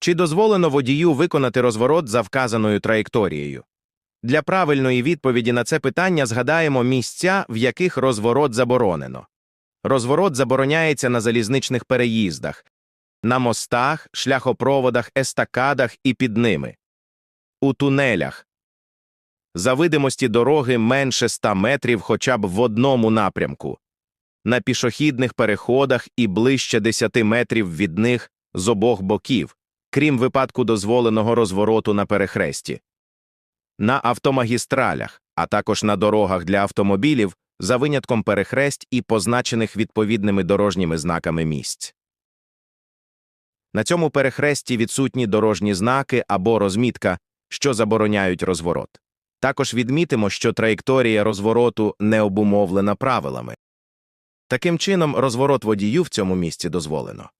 Чи дозволено водію виконати розворот за вказаною траєкторією? Для правильної відповіді на це питання згадаємо місця, в яких розворот заборонено. Розворот забороняється на залізничних переїздах, на мостах, шляхопроводах, естакадах і під ними, у тунелях, за видимості дороги менше 100 метрів хоча б в одному напрямку, на пішохідних переходах і ближче 10 метрів від них з обох боків, крім випадку дозволеного розвороту на перехресті, на автомагістралях, а також на дорогах для автомобілів за винятком перехресть і позначених відповідними дорожніми знаками місць. На цьому перехресті відсутні дорожні знаки або розмітка, що забороняють розворот. Також відмітимо, що траєкторія розвороту не обумовлена правилами. Таким чином, розворот водію в цьому місці дозволено.